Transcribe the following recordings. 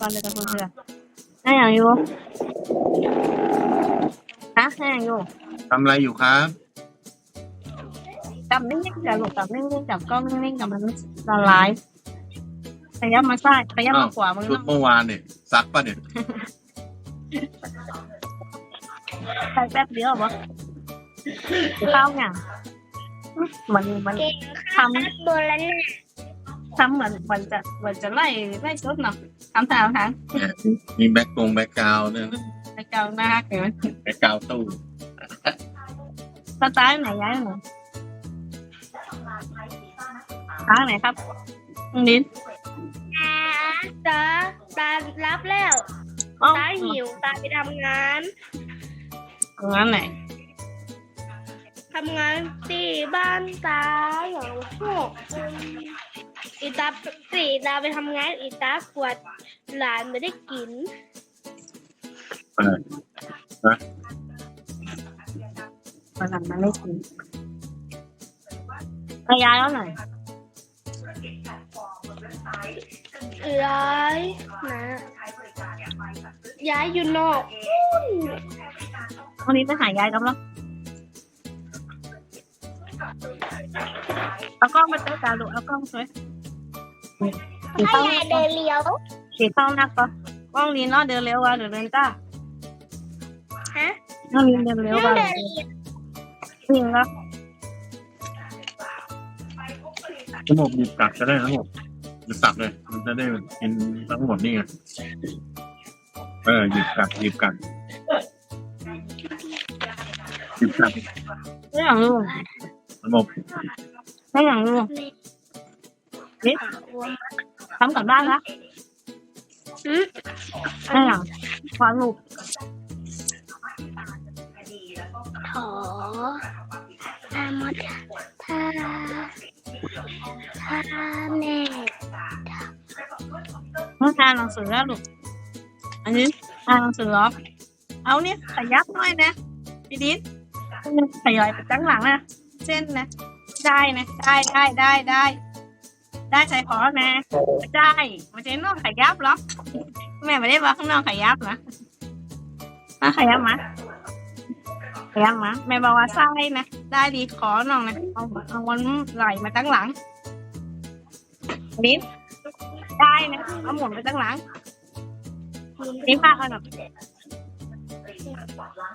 ก่อนเดี๋ยวก่อนเพื่อนให้อย่างอยู่ฮะให้อย่างอยู่ทำอะไรอยู่ครับจับนิ่งๆจับลูกจับนิ่งๆจับกล้องนิ่งๆกับมันละลายขยับมาซ้ายขยับมาขวามึงชุดเนเมื่อวานเนี่ยซักป่ะเนี่ยใส่แป๊บเดียวบ่ข้าวอย่างมันมันทค่ะนักโบราณน่ะำทำเหมือนมันจะมือนจะไล่ไล่ชุดเนาะ ทำทางทางมีแบ็คกงแบ็คกราวน์เนี่ยนะไปเกาหน้าเกินแบ็คกราวน์ตู้สไตล์ไหนย้ายหนูทางไหนครับนิดอ่าตาตารับแล้วอ๋อตาหิวตาไปทำงานงานไหนทำงานที่บ้านตาอย่างพวก อีตาสี่ตาไปทำงาน อีตากวดหลานไม่ได้กินเออวันหลังมันไม่กินไปย้ายแล้วหน่อยย้ายนะย้ายอยู่นอกวันนี้ไปหายายกันแล้วเอากล้องมาเจอกันลูกเอากล้องสวย สีให้เข้ายายเดินเลี้ยวสีเข้านักก็กล้องลีนเนาะเดินเร็วว่ะเดินเร็วจ้าฮะน้องลีนเดินเร็วน้องว่ะเดินเลี้ยวจริงแล้วทั้งหมดหยิบกลับก็ได้ทั้งหมดหยิบกลับเลย มันจะได้กินทั้งหมดนี่ไงเออหยิบกลับหยิบกลับหยิบกลับไม่อย่างลูกทั้งหมดไม่อย่างลูก นี่ทำกับบ้านละหืมไม่อย่างความลูกถออามดท่าท่าแม่เมื่อทานหนังสือแล้วลูกอันนี้ทานหนังสือเหรอเอาเนี่ยขยับหน่อยนะพี่ดิษขยายไปตั้งหลังนะเส้นนะ ได้นะ ได้ได้ได้ได้ ได้ใส่พอนะได้ไม่ใช่นองขยับหรอกแม่ไม่ได้บอกข้างนอกขยับนะมาขยับมาขยับมาแม่บอกว่าใส่นะได้ดีขอน้องนะเอาเอาวันไหลมาตั้งหลังลิ้นได้นะเอาหมุนไปตั้งหลังนี่ผ้าเอาหน่อย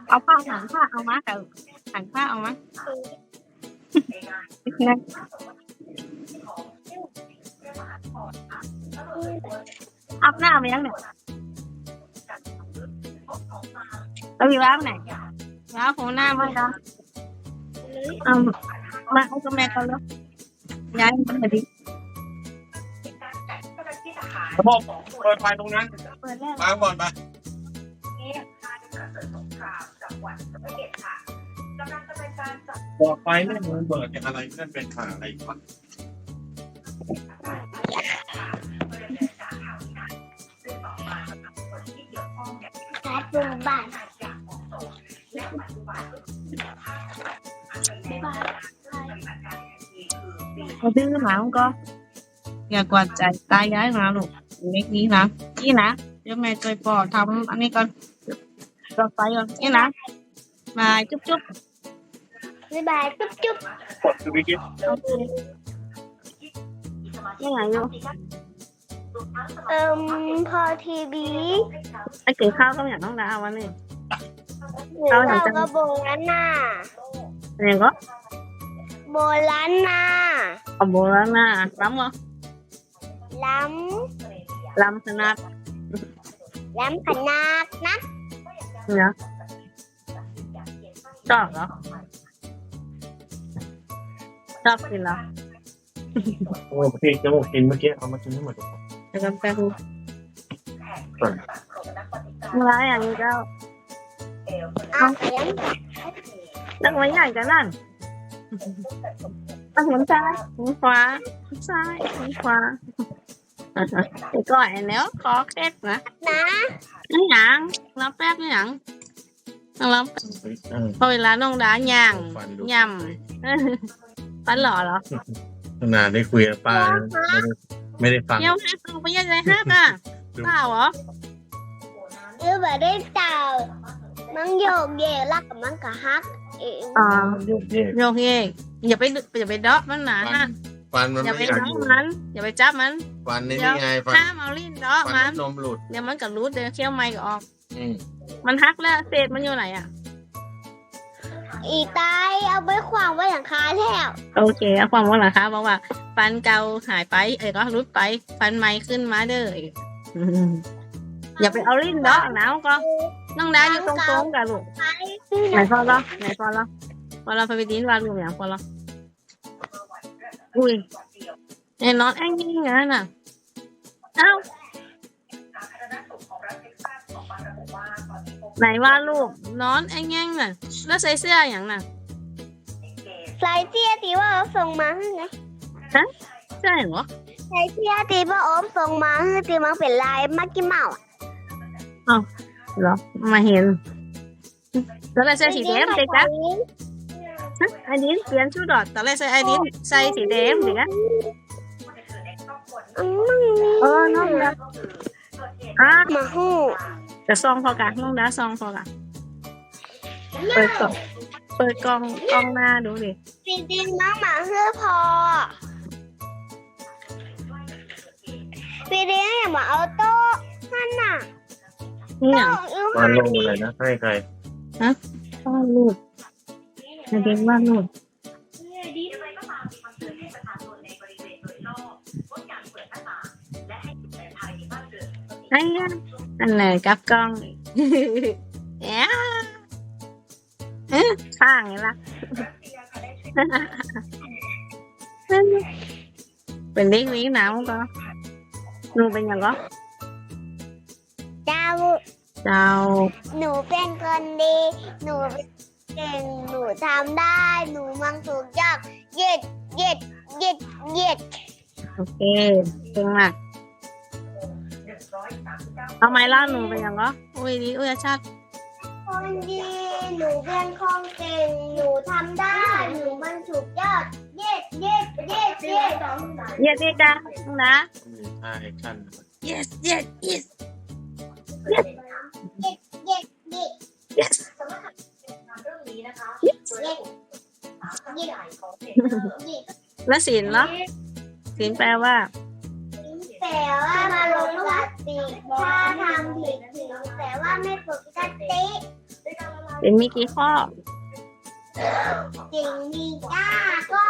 เอาผ้าหันผ้าเอามาแต่หันผ้าเอามา อาบน้ำไปยังเนี่ยเราอยู่บ้านไหนว้าวของหน้ามาจ้ะเอามาเอากับแม่กันแล้วย้ายมาดิทั้งหมดเปิดไฟตรงนั้น เปิดแล้วมาก่อนมาบอกไฟนั่นมันเบิดจากอะไรนั่นเป็นขาอะไรวะการบุง บ้านบ้านเขาดื้อหมามันก็อย่ากวาดใจตายย้ายมาลูกเล็กนี้นะนี่นะ เดี๋ยวแม่ช่วยพ่อทำอันนี้ก่อนรอไฟก่อนนี่นะมาจุ๊บจุ๊บบ๊ายบายจุ๊บจุ๊บกดคือวิกิตโอเคยังไงอยู่เอิ่มพอทีวีไอ้เก๋ข้าวก็อย่างน้องดาววันนี้ หรือเอาหนัเรางจัง ก็โบราณน่ะอะไรก็โบราณน่ะเอาโบราณนะล้ำเหรอล้ล้ำขนาดำล้ำขนาดนะเนี่ยชอบเหรอชอบกินเหรอ โอ้พี่จะบอกกินเมื่อกี้เอามากินทั้งหมดเดี๋ย วกันแป๊บนึงอะไรอย่างนี้เจ้าเอาเสียงนักไว้ใหญ่กันนั่นเอาหมุนซ้ายหมุนขวาหมุนซ้ายหมุนขวาไปก่อนแล้วขอแค่นะนะนี่หยังรับแป๊บนี่หยังรับพอเวลาน้องดาย่างฟันดูยำฟันหล่อเหรอขนาดได้คุยกับป้า ไม่ได้ไม่ได้ฟังเยี่ยวฮักเอาไปยังไงฮักอะเปล่าเหรอเออแบบได้เต่ามันโยกเยกแล้วกับมันก็ฮักเองอ๋อโยกเยกโยกเยกอย่าไปดึอย่าไปเดาะมันหนาฟันฟันมันอย่าไม่ไปอยากเดาะอยู่มัน อย่าไปจับมันฟันในนี่ไงฟันห้ามเอาลิ้นเดาะฟัมันนนมหลุด เดี๋ยวมันก็รูดเดี๋ยวเคี้ยวไม้ก็ออก อืม มันฮักแล้วเศษมันอยู่ไหนอะ อีตายเอาไปขวางไว้หลังคาแล้วโอเคเอาความว่าหลังคะบอกว่า ฟันเก่าหายไป เอ้ยก็รุดไป ฟันใหม่ขึ้นมาเด้ออืมอย่าไปเอาลิ้นเดาะนะก็น้องดาอยู่ตรงๆกับลูกไปไหนพอละไหนพอละพอละพอไปดินวาดรูปอย่างพอละอุ้ยไอ้นอนแอ้งยิ่งงั้นน่ะเอ้า ไหนวาดรูปนอนแอ้งแง่งน่ะ แล้วใส่เสื้ออย่างน่ะใส่เสื้อตีว่าเอาส่งมาให้ไงเสื้ออย่างเหรอใส่เสื้อตีว่าอมส่งมาให้ตีมันเป็นลายมักกี้เมาส์เหรอมาเห็นแล้วอะไรใส่สีแดงเด็กนะฮะไอ้ดินเปลี่ยนชุดดอดตอนแรกใส่ไอ้ดินใส่สีแดงเด็กนะอืมเออน้องดาอะมาหู้ จะซองพอกันน้องดาซองพอกันเปิดกล่องเปิดกล่องกล่องหน้าดูดิจริงๆน้องหมาเสื้อพอปีนี้อย่ามาเอาโต๊ะนั่นน่ะนี่อย่างโต๊ะอยู่วาดลงอะไรนะให้ใครวาดรูปไอ้ดินวาดรูปไอ้ยะ อันไหนกับกล้องเอ๊ะเอ๊ะข้างนี่ละเป็นเด็กวิ่งหนาวก็หนูเป็นยังก็เจ้าเจ้าหนูเป็นคนดี หนูเก่ง หนูทำได้ หนูมังถูกยากเหย็ดเหย็ดเหย็ดเหย็ดโอเค เก่งมากเอาไม้ล่าหนูเป็นยังก็อุ้ยดีอุ้ยอาชาติคนดีหนูเป็นคนเก่งหนูทำได้หนูมันถูกยากเหย็ดเหย็ดเหย็ดเหย็ดเย็ดดีจ้าน้องนะ มีท่าแอคชั่น yes yes yes เหย็ดเหย็ดเหย็ด yes เหย็ดเหย็ดเหย็ดแล้วศีลเหรอศีลแปลว่า แต่ว่ามาลงสติถ้าทำผิดถึงแต่ว่าไม่ปกติศีลมีกี่ข้อจริงมีก้าก็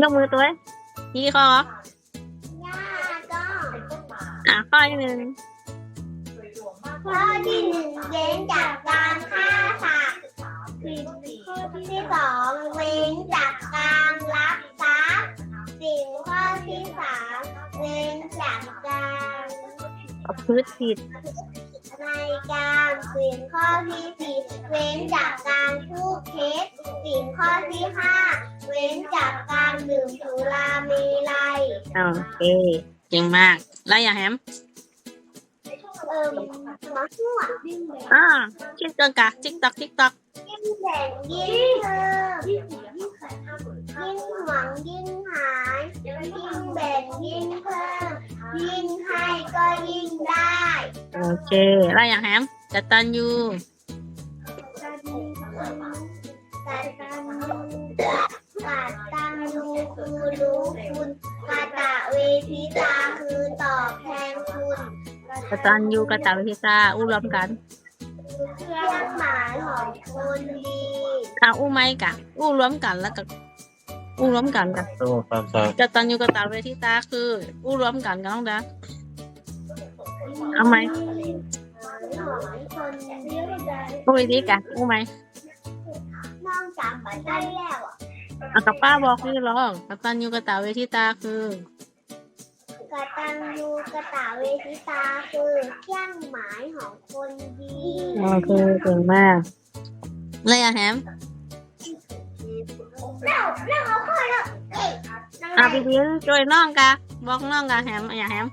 ยกมือตัวเองมีกี่ข้อเหรอก้าก็อะข้อที่หนึ่งข้อที่หนึ่งเว้นจากการฆ่าสัตว์ข้อที่สองเว้นจากการลักทรัพย์สิ่งข้อที่สาม พฤติผิด ในการสิ่งข้อที่สี่เว้นจากการพูดเท็จสิ่งข้อที่ห้าเว้นจากการดื่มสุราเมลัยโอเคเก่งมาก แล้วอย่าแฮมเอิ่มมาหัวอ่าคิดกันกะติ๊กตอกติ๊กตอกยิ่งแบ่งยิ่งเพิ่มยิ่งหวังยิ่งหายยิ่งแบ่งยิ่งเพิ่ม ยิ่งให้ก็ยิ่งได้โอเคแล้วอย่าแฮมกตันยูกตัญญูกตัญญูคือรู้คุณกตะเวทิตาคือตอบแทนคุณกตันยูกตวิทิตาอู้รวมกันเครื่องหมายของคนดีอะอู้ไม่กะอู้รวมกันแล้วก็ อู้รวมกันกันโต้ตามตามกตันยูกตวิทิตาคือ อู้รวมกันกันน้องดาเอาไหมของคนดีอู้อีดีกะอู้ไหมนอกจากบัตรได้แล้วอะอะกับป้าบอกนี่หรอกกตันยูกตวิทิตาคือกตัญญูกตะเวทิตาคือเครื่องหมายของคนดีโอเคเก่งมากแล้วอย่าแฮมแล้วแล้วเขาค่อยแล้วเอ๊ะอะพี่ดินช่วยน้องกะบอกน้องกะแฮมอย่าแฮม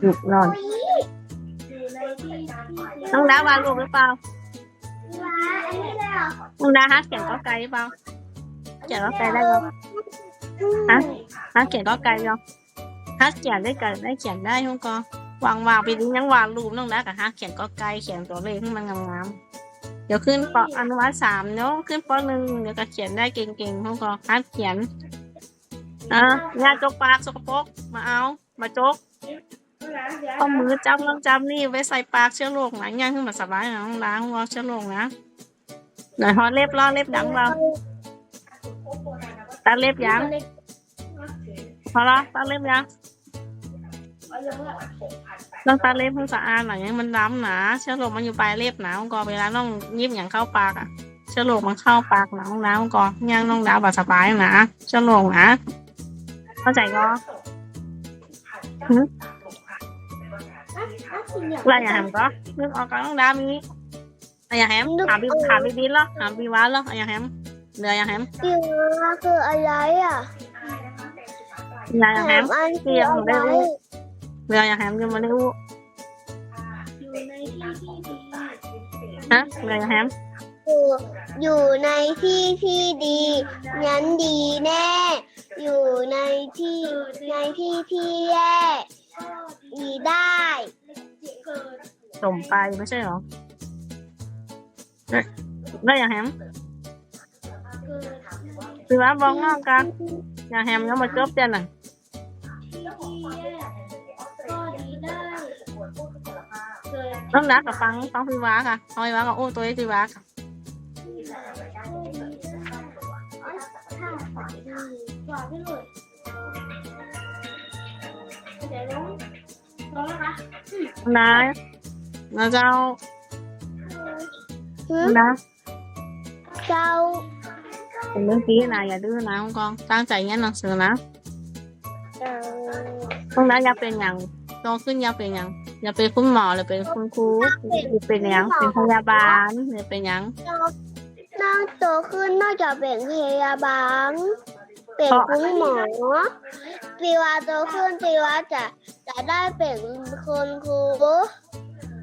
หยุดนอนน้องดาวาดรูปหรือเปล่าว้าอันนี้เลยเหรอวน้องดาฮะเขียนก็ไกลเปล่าเขียนก็ไกลได้ปะฮะฮะเขียนก็ไกลเนาะ ฮะเขียนได้กันได้เขียนได้ทุกก็วางวางไปดิ้งยังวางรูปน้องดากับฮะเขียนก็ไกลเขียนตัวเลขให้มันงามๆเดี๋ยวขึ้นปออนุบาลสามเนาะขึ้นปอหนึ่งเดี๋ยวก็เขียนได้เก่งๆทุกก็ฮะเขียนอะยาจกปากสกปรกมาเอา มาจกเอามือจับน้ำจับนี่ไว้ใส่ปากเชื้อโรคนะย่างขึ้นมาสบายนะล้างวอเชื้อโรคนะหน่อยพอเล็บล้อเล็บดังเราตาเล็บยังพอละตาเล็บยัง ต้องตาเล็บให้สะอาดหน่อยให้มันดำหนาเชื้อโรคมันอยู่ปลายเล็บหนาองกอเวลาน้องยิบอย่างเข้าปากอะเชื้อโรคมันเข้าปากหนาองน้ำองกอย่างน้องดาวบาสบายนะเชื้อโรคนะ เข้าใจก็ là nhà hàng có nước o có đá mi ở nhà hẻm hàm đi hàm đi đi lo hàm đi quá lo ở nhà hẻm lừa nhà hẻm เกี่ยวคืออะไรอะ nhà nhà แถ hẻm มอันคืออะไร lừa nhà hẻm nhưng mà đi u อยู่ในที่ที่ดี hả lừa nhà hẻm อยู่อยู่ในที่ที่ดีงั้นดีแน่ อยู่ในที่ในที่ที่แย่ดีได้ trồng bài mới ใช่หรอ đây nhà hẻm từ đó bong ngon ca nhà hẻm nó mà chớp trên này น้อ งดักกับฟังฟังพี่วาค่ะฟังพี่วากับโอ้ตัวไอ้พี่วาค่ะนายนะเจ้าหืนะเจ้าเป็นเรื่องที่นายอย่าดื้อนะคุณกองตั้งใจเงี้ยหนังสือนะเอ่อต้องนั้นอยากเป็นอย่างโตขึ้นอยากเป็นอย่าง อยากเป็นคุณหมอหรือเป็นคุณครูหรือเป็นอย่างเป็นพยาบาลหรือเป็นอย่างน้องโตขึ้นนอกจากเป็นพยาบาลเป็นคุณหมอปีวาโตขึ้นปีวาจะจะได้เป็นคนครู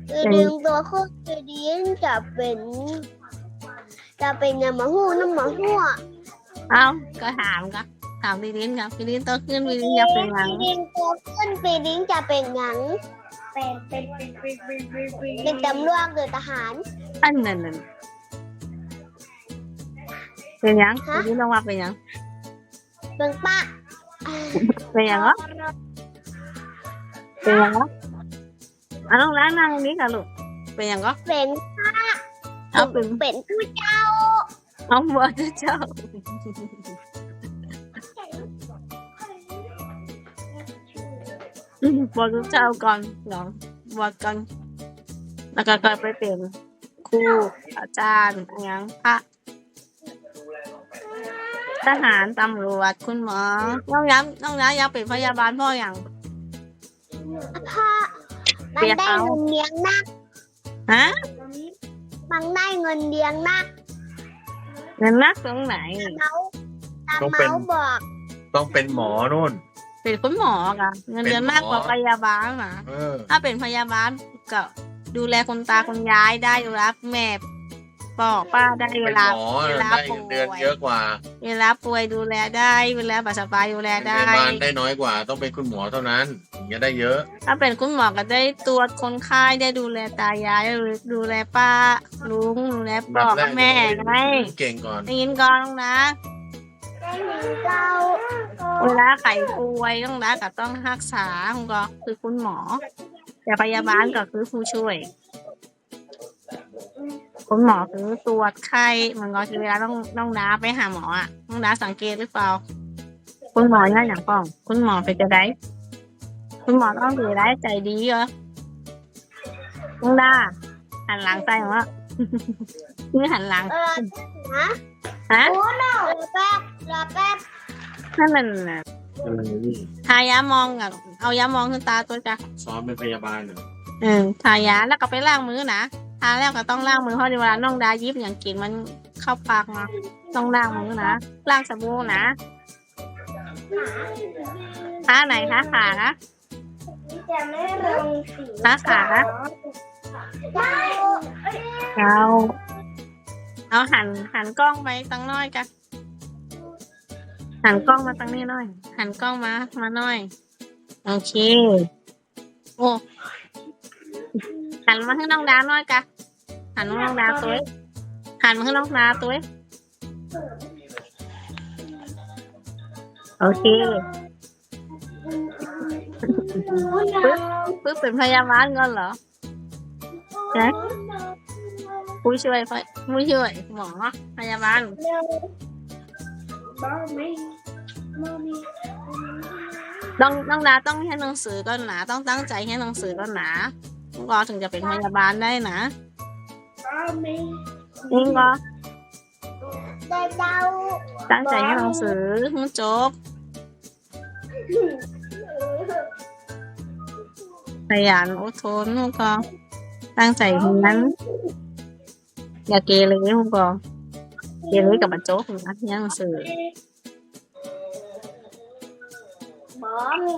ปีดึงตัวขึ้นปีดินจะเป็นจะเป็นยามาหู้น้ำมาหัวเอ้าก็ถามก็ถามพี่ดินครับพี่ดินโตขึ้นพี่ดินอยากเป็นอย่างปีดินตัวขึ้นปีดินจะเป็นหยัง เป็นเป็นเป็นเป็นเป็นเป็นตำรวจหรือทหาร อันนั้นนั่นเป็นย่างพี่ดินลองว่าเป็นย่างเป็นปะเป็นย่างเหรอเป็นย่างเหรออะน้องร้านนั่งนี้ค่ะลูก เป็นย่างก็เป็นเอาเป็นเป็นผู้เจ้า เอาบัวเจ้า บวชเจ้าก่อนเหรอบวชก่อนแล้วก็กลายไปเป็นครูอาจารย์อะไรอย่างพระทหารตำรวจคุณหมอน้องย้ำน้องย้ำอยากเป็นพยาบาลพ่ออย่างพ่อมันได้เงินเลี้ยงนักฮะมันได้เงินเลี้ยงนักเงินนักตรงไหนเมาตาเมาบอก ต้องเป็นหมอนู่น เป็นคุณหมอกะเงินเดือนมากกว่าพยาบาลนะเออ ถ้าเป็นพยาบาลก็ดูแลคนตาคนยายได้ดูแลแม่ปอกป้าได้เวเป็นลาหมอเวลาได้ป่เงินเดือนวยเยอะกว่าเวลาป่วยดูแลได้เวลาบาดสบายดูแลพได้ยาบาลได้น้อยกว่า ต้องเป็นคุณหมอเท่านั้นถึงจะได้เยอะ ถ้าเป็นคุณหมอก็ได้ตรวจคนไข้ได้ดูแลตายายดูแลป้าลุงดูแลปอกแม่ไงเก่งก่อนได้ยินก่อนนะได้ เวลาไข้ป่วยต้องนะก็ต้องรักษาคุณก็คือคุณหมอ แต่พยาบาลก็คือผู้ช่วย คุณหมอคือตรวจไข้มันก็คือเวลาต้องต้องน้าไปหาหมออะต้องน้าสังเกตหรือเปล่า คุณหมอเนี่ยอย่างป้อง คุณหมอเป็นจะได้คุณหมอต้องดีได้ใจดีเหรอต้องด้าหันหลังใส่หมอนี่หันหลังเออนะฮะโอ้โนรอแป๊บ รอแป๊บนั่นน่ะทายามองกับเอายามองขึ้นตาตัวจ้ะซ้อมเป็นพยาบาลเหรอเออทายาแล้วก็ไปล้างมือนะทาแล้วก็ต้องล้างมือเพราะเวลาน้องดายิบอย่างกินมันเข้าปากมาต้องล้างมือนะล้างสบู่นะท่าไหนคะขานะจะไม่ลงสีขาขานะเจ้าเอาเอาหันหันกล้องไปตั้งน้อยกัน หันกล้องมาตั้งนี้หน่อย หันกล้องมา มาหน่อย โอเค โอ้ หันมาให้น้องดาหน่อยกะ หันมาให้น้องดาตัวเองหันมาให้น้องดาตัวเองโอเคปึ๊บเป็นพยาบาลก่อนเหรอแจ็คผู้ช่วยพยผู้ช่วยหมอพยาบาล ต้องต้องดาต้องให้หนังสือก่อนนะต้องตั้งใจให้หนังสือก่อนนะก็ถึงจะเป็นพยาบาลได้นะนี่ก็ได้เดาตั้งใจให้หนังสือให้จบ ขยันอดทนลูกก็ตั้งใจทำนั้นอย่าเกเรลูกก็ เกเรกับมันโจ๊กนะที่หนังสือบอมี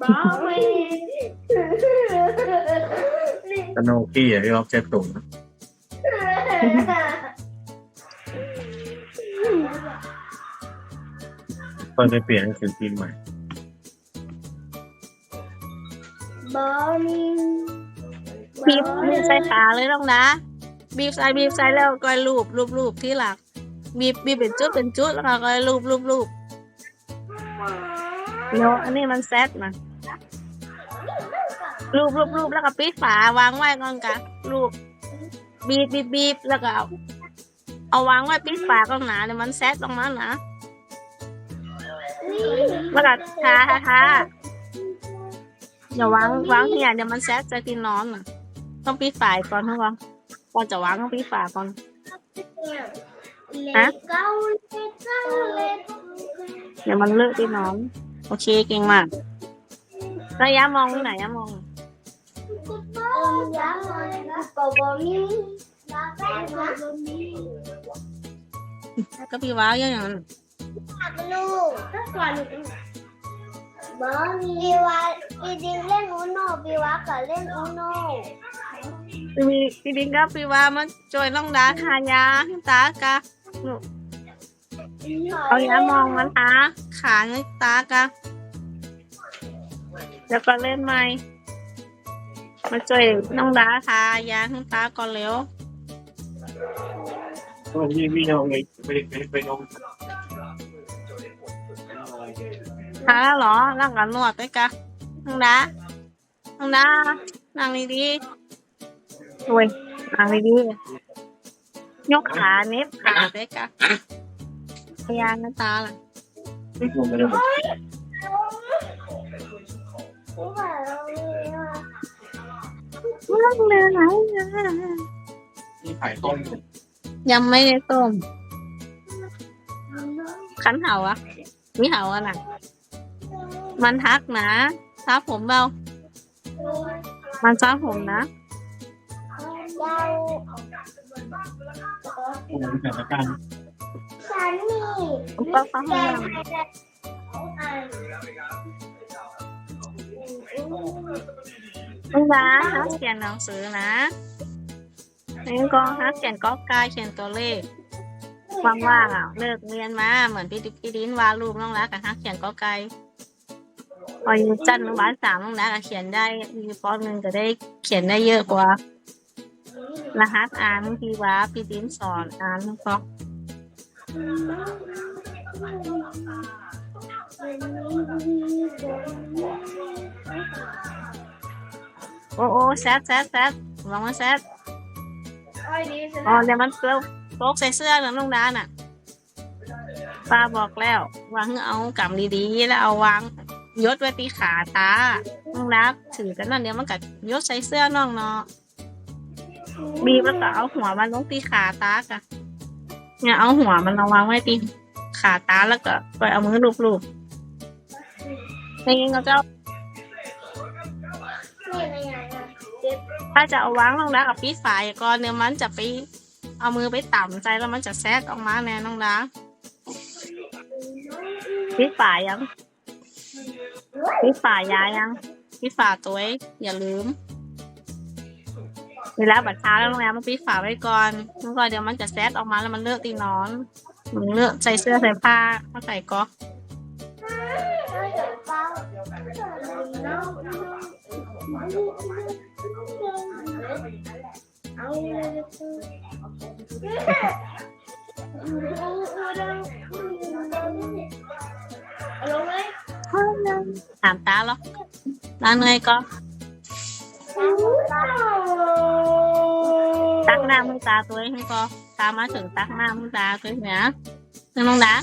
บอมีสโนกี้อะที่เราเจ็บตุ่มนะตอนไปเปลี่ยนหนังสือพิมพ์ใหม่บอมีบีบบีบใส่ขาเลยต้องนะ บีบใส่บีบใส่แล้วก็ลูบลูบลูบที่หลัก บีบบีบเป็นจุดเป็นจุดแล้วก็ลูบลูบลูบเดี๋ยวอันนี้มันแซดนะลูบลูบลูบแล้วก็ปิดฝาวางไว้ก่อนกะลูบบีบบีบบีบแล้วก็เอาเอาวางไว้ปิดฝาก่อนนะเดี๋ยวมันแซดลงมานะแล้วก็ทาทาทาอย่าวางวางที่ยเดี๋ยวมันแซดจะกินนอนน่ะต้องปิดฝาก่อนทุกคน ก่อนจะวางต้องปิดฝาก่อน ฮะเก้าเล็กเก้าเล็กเดี๋ยวมันเลอะที่น้อง โอเคเก่งมากระยะมองที่ไหนยะมองอมยามันก็บอมีบอมีก็พี่ว้าวอย่างนั้นลูกถ้าก่อนบอมีบีวาบีดิงเล่นอูโนบีวาก็เล่นอูโน พี่พี่ดิงกับพี่ว้ามาช่วยน้องดาทายาขึ้นตากะเอายามองมันหาขาเงยตากะแล้วก็เล่นใหม่มาช่วยน้องดาทายาขึ้นตาก่อนเร็วก็ที่พี่น้องไปไปไปไปลงทาแล้วเหรอร่างกันนวดไปกะน้องดาน้องดานั่งดีๆ โอ้ยนั่งดีๆยกขาเน็บขาไปกะพยานตาล่ะไม่ลงไปเลยนั่งเลยไหนที่ไข่ต้มยังไม่ได้ต้มขันเห่าอะมีเห่าอะน่ะ มันทักนะทักผมเบามันทักผมนะ ผมเป็นสถานการณ์ฉันนี่ผมก็ฟังแกเรื่องต้องนะฮักเขียนหนังสือนะนี่ก็ฮักเขียนก็กายเขียนตัวเลขว่างๆอะเลิกเรียนมาเหมือนพี่ดิพี่ดินวาดรูปน้องรักกับฮักเขียนก็ไกลพออยู่จันทร์บ้านสามน้องรักอะเขียนได้อยู่ปหนึ่งจะได้เขียนได้เยอะกว่า รหัสอ่านพี่ว้าพี่ดินสอนอ่านก็โอ้โอ้แซดแซดแซดลองมาแซดอ๋อเดี๋ยวมันเกลียวโป๊กใส่เสื้อนะน้องดาน่ะ ป้าบอกแล้ววางเอากำดีๆ แล้วเอาวางยศไว้ตีขาตาน้องดาถือกันนั่นเดี๋ยวมันกัดยศใส่เสื้อน้องเนาะ บีบแล้วก็เอาหัวมันลงตีขาตากะเนี่ยเอาหัวมันเอาวางไว้ตีขาตาแล้วก็ไปเอามือลูบๆในนี้ก็จะถ้าจะเอาวางลงแล้วกับปีฝายก่อนเนี่ยมันจะไปเอามือไปต่ำใจแล้วมันจะแทรกออกมาแน่น้องดาปีฝายยังปีฝายยายังปีฝาตัวเองอย่าลืม เวลาบัดเช้าแล้วโรงแรมมันปิดฝาไว้ก่อนแล้วก็เดี๋ยวมันจะแซดออกมาแล้วมันเลอะตีนอนมันเลอะใส่เสื้อใส่ผ้ามาใส่ก็ลงเลยถามตาเหรอร้านเนยก็ ตักหน้ามือตาตัวเองให้ก็ตามมาถึงตักหน้ามือตาตัวเองนะนึกน้องดา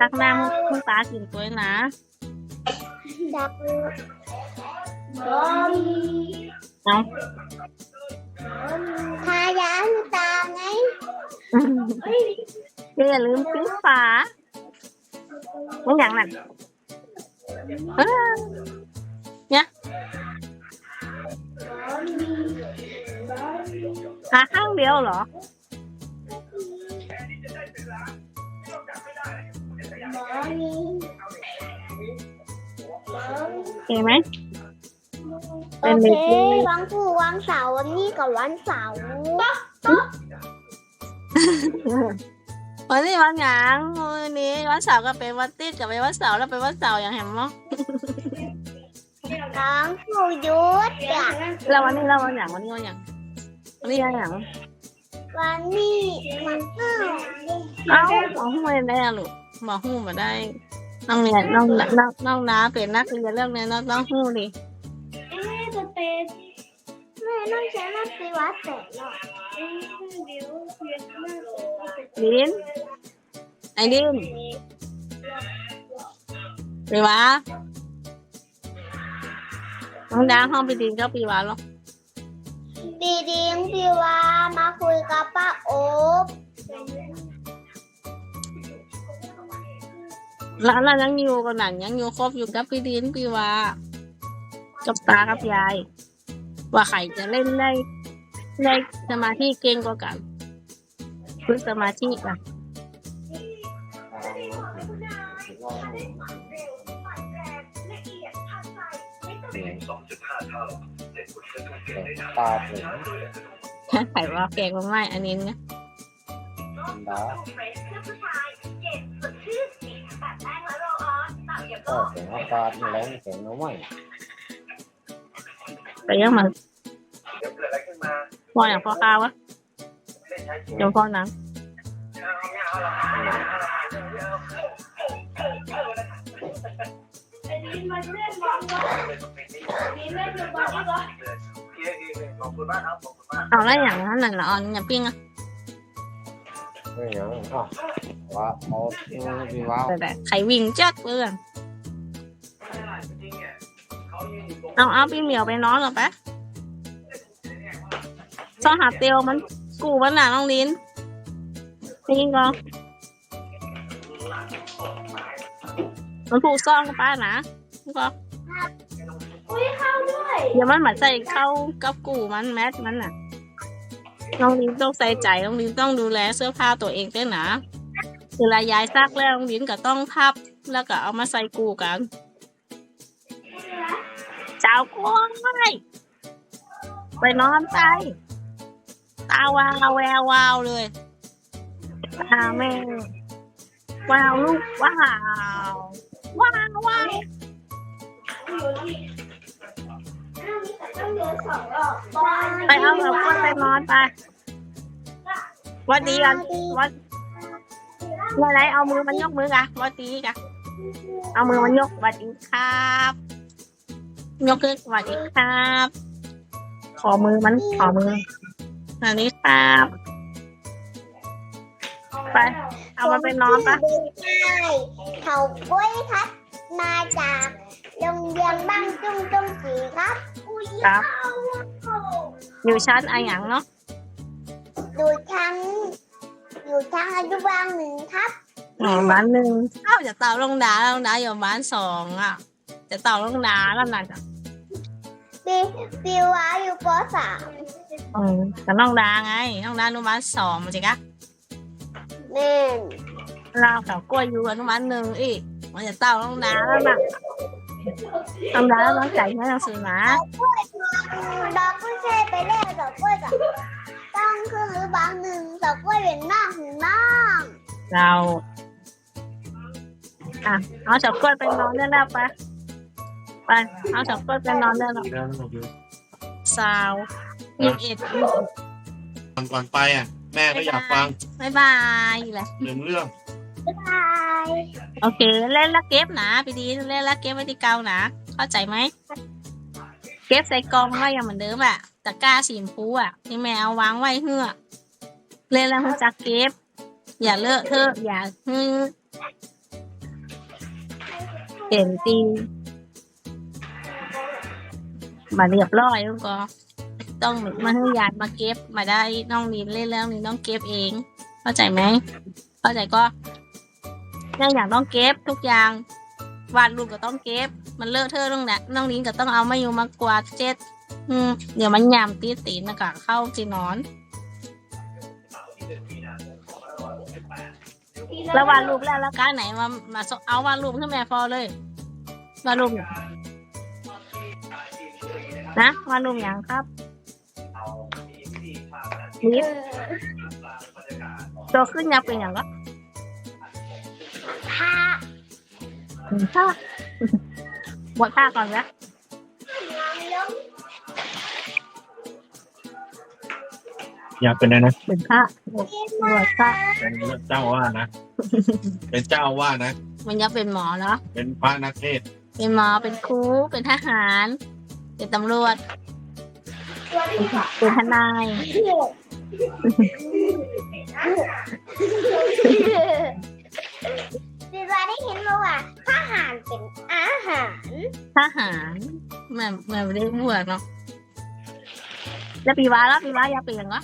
ตักหน้ามือตากินตัวเองนะจับเอาทายาให้ตาไงอย่าลืมปิ้งฝาไม่อย่างนั้นเออเนี่ย ขาข้างเดียวเหรอเห็นไหม โอเควันผู้วันเสาร์วันนี้กับวันเสาร์วันนี้วันหยังวันนี้วันเสาร์ก็เป็นวันติดกับเป็นวันเสาร์แล้วเป็นวันเสาร์อย่างเห็นมั้ง น้องผู้ยุทธอะแล้ววันนี้แล้ววันหยังวันนี้วันหยังวันนี้วันหยังวันนี้มันอ้าวเอ้าบอกหูไม่ได้อะลูกบอกหูมาได้น้องเรียนน้องน้องน้องน้าเป็นนักเรียนเรื่องนี้น้องต้องหูดิเอ๊ะจะเป็นแม่น้องใช้มาตีวัดเสร็จหรอเอ๊ะเดี๋ยวเรียนมากเลยดินไอ้ดินไปวะ น้องดาห้องไปดินก็ปีวะหรอดีดิงพี่ว่ามาคุยกับป้าโอ๊บแล้วเรายังอยู่กันหนังยังอยู่ครบอยู่กับพี่ดินปีวะกับตากับยาย ว่าใครจะเล่นได้ได้สมาธิเก่งกว่ากันฝึกสมาธิกัน ตาผมไข่ว่าแกงมาไม่อันนี้นะดาก็เสียงอากาศมันแรงเสียงน้ำไหมไปยังมันพออย่างพอข้าววะเดี๋ยวพอหนังเอาแล้วอย่างนั้นน่ะเหรออย่าปิ้งอะไม่ยังอะว่าเอาพี่ว้าวแต่แต่ไข่วิ่งจัดเพื่อนเอาเอาพี่เหมียวไปนอนเหรอปะซองหาเตียวมันกูมันหนาน้องลิ้นนี่ก็มันผูกซองกับป้านะนี่ก็ อุ้ยเข้าด้วยเดี๋ยวมันมาใส่เข้ากับกูมันแมสมันน่ะน้องลิ้นต้องใส่ใจน้องลิ้นต้องดูแลเสื้อผ้าตัวเองด้วยนะเวลายายซักแล้วน้องลิ้นก็ต้องพับแล้วก็เอามาใส่กูกันเจ้ากล้วยไปนอนไปตาวาวแวววาวเลยตาแม่ว้าวลูกว้าวว้าวว้าว ต้องเองรอบไปเอาแบบกล้วไปนอนไปวันดีกันวันเมื่อไรเอามือมันยกมือกะวันดีกะเอามือมันยกวัดดีครับ ยกขึ้นวัดดีครับ ขอมือมันขอมืออันนี้ครับไปเอามันไปนอนปะเขากล้ยครับ มาจากโรงเรียนบ้านจุ้งจุ้งสีครับ ครับ อยู่ชั้นอะไรอย่างเนาะอยู่ชั้นอยู่ชั้นอนุบาลหนึ่งครับ อ๋อบ้านหนึ่งเอ้าจะเต่าลงดาลงดาอยู่บ้านสองอะ จะเต่าลงดาแล้วนั่นอะปีปีวาอยู่ปสามอืมกับน้องดาไงน้องดาอนุบาลสองมันสิกะแม่นเรากับกล้วยอยู่อนุบาลหนึ่งอีกมันจะเต่าลงดาแล้วน่ะ น้องดาแล้วน้องใจให้หนังสือนะเอากล้วยมาดอกกล้วยเชยไปเล่นดอกกล้วยกับต้องคือหรือบางหนึ่งดอกกล้วยเป็นน้องถึงน้องเราอะเอาเฉาก้วยไปนอนได้แล้วไปไปเอาเฉาก้วยไปนอนได้แล้วดีแล้วลูกสาวยี่สิบเอ็ดก่อนก่อนไปอะ แม่ก็อยากฟังบายบายแหละหนึ่งเรื่อง บ๊ายบายโอเค เล่นละเก็บนะพี่ดีเล่นละเก็บไว้ที่เกานะเข้าใจไหมเก็บใส่กองไว้อย่างเหมือนเดิมอะตะกร้าสีชมพูอะที่แม่เอาวางไว้เหือเล่นแล้วมันจะเก็บ อย่าเลอะเทอะอย่าฮือเห็นตีมาเรียบร้อยลูกก็ต้องมาให้ยายมาเก็บมาได้น้องนินเล่นแล้วนี่น้องเก็บเอง เข้าใจไหมเข้าใจก็ เนี่ยอย่างต้องเก็บทุกอย่าง วาดรูปก็ต้องเก็บ มันเลอะเทอะตรงนั้นน้องลิงก็ต้องเอามาอยู่มากวาดเจ็ดอืมเดี๋ยวมันยามตีตีนนะกะเข้าจีนอน แล้ววาดรูปแล้วแล้วการไหนมามาส่งเอาวาดรูปขึ้นแม่พอเลยวาดรูปเนี่ยนะวาดรูปอย่างครับลิฟโตขึ้นอยากเป็นอย่างก็ ถึงท่าบวชท่าก่อนนะนอนลงอยากเป็นอะไรนะถึงท่าบวชบวชท่าเป็นเจ้าว่านะ เป็นเจ้าว่านะ มันอยากเป็นหมอเหรอ เป็นพระนักเทศน์เป็นหมอ เป็นครู เป็นทหาร เป็นตำรวจ เป็นทนายดีว่าได้เห็นมาว่าท หารเป็นอาหาร ทหารแม่แม่ไม่ได้บวชเนาะแล้วปีวาแล้วปีวาอยากเป็นอย่างก็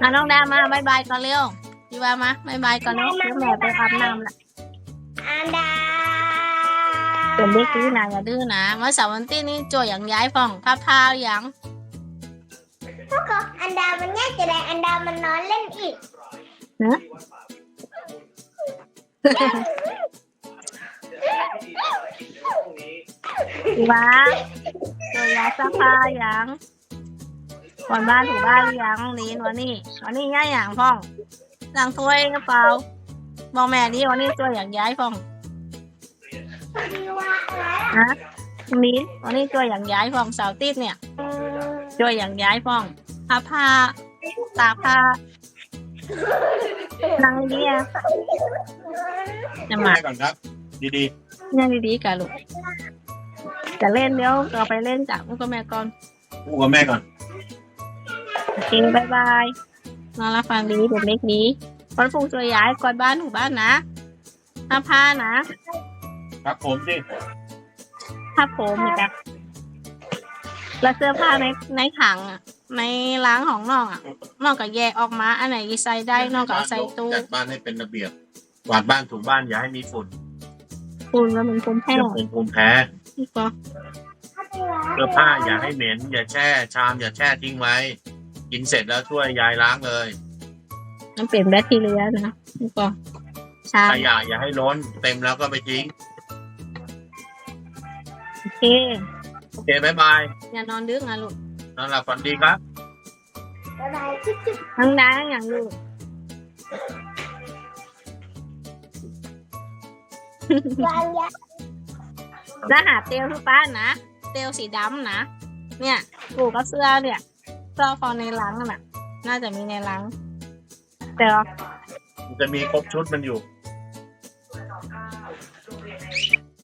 อะน้องดามาบายบายก่อนเร็วปีวามาบายบายก่อนเร็วเดี๋ยวแม่ไปอาบน้ำละอันดาเป็นเด็กดื้อนะอย่าดื้อนะเมื่อเสาร์วันที่นี้จ่วยอย่างย้ายฟ่องพาพาวอย่าง พวกก็อันดามันง่ายจะได้อันดามันนอนเล่นอีก ปีวาจ่วยย้ายซักผ้าอย่างวันบ้านถูบ้านหรือยังลีนวันนี้วันนี้ย้ายอย่างฟ่องล้างถ้วยกระเป๋าบอกแม่ดิวันนี้จ่วยอย่างย้ายฟ่องดีว่าอะไรฮะลีนวันนี้จ่วยอย่างย้ายฟ่องเสาร์อาติดเนี่ยจ่วยอย่างย้ายฟ่องผ้าผ้าตากผ้า นั่งดีๆอะจะมาแม่ก่อนครับ ดีนั่งดีๆกันลูกจะเล่นเดี๋ยวก็ไปเล่นจากลูกกับแม่ก่อนๆพูดกับแม่ก่อน โอเคบายบายนอนรับฟังดีเด็กเล็กดีวันฟุ้งช่วยย้ายกอดบ้านถูบ้านนะผ้าผ้านะ ครับผมสิผ้าผมอีกแบบแล้วเสื้อผ้าในในถังอะ ในล้างของน้องอะน้องก็แยกออกมา อันไหนใส่ได้น้องก็เอาใส่ตู้จัดบ้านให้เป็นระเบียบกวาดบ้านถูบ้านอย่าให้มีฝุ่นปูนแล้วมันคุ้มแห้เดี๋ยวเป็นภูมิแพ้นี่ก็เสื้อผ้าอย่าให้เหม็น อย่าแช่ ชามอย่าแช่ทิ้งไว้ กินเสร็จแล้วช่วยยายล้างเลย มันเป็นแบคทีเรียนะนี่ก็ใช่ขยะอย่าให้ล้น เต็มแล้วก็ไปทิ้งโอเคโอเคบายบายอย่านอนดึกนะลูก นอนหลับฝันดีครับบ๊ายบายจิ๊บจิ๊บทั้งน้าอย่างลูกวางยาแล้วหาเตลที่บ้านนะ เตลสีดำนะ เนี่ยปูก็เสื้อเนี่ยเสื้อคอในลังน่ะ น่าจะมีในลังแต่ว่ามันจะมีครบชุดมันอยู่